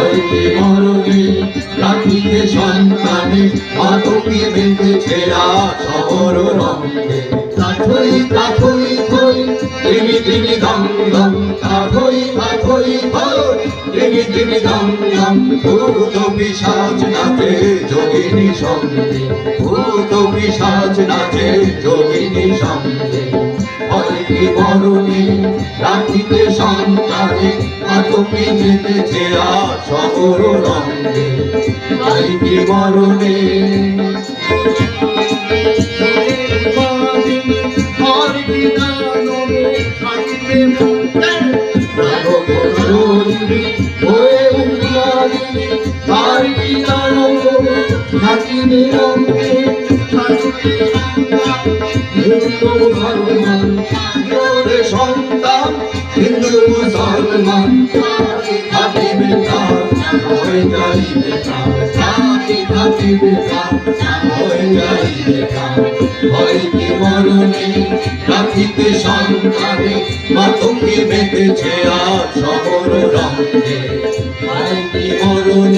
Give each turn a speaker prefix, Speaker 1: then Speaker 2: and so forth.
Speaker 1: হইতে মরণে রাখিতে সন্তানে মাতকে বেঁধে ছেড়া শহর রঙ্গে। কাঠই কাঠই থই তিনি তিনি দম দম কাঠই কাঠই থই তিনি তিনি দম দম ভূত পিসাজ নাচে যোগিনী সঙ্গে। ভূত পিসাজ নাচে যোগিনী সঙ্গে। হইতে মরণে রাখি আর শহর রঙে কি বরণে সন্তান হিন্দু মুসলমান। হয়ে যাইবে কার থাকিবে কার হয়ে যাইবে কার হয় কি মরণে রাখিতে সন্তানে মাতকে বেঁধেছে আর শহর রঙে কি মরণে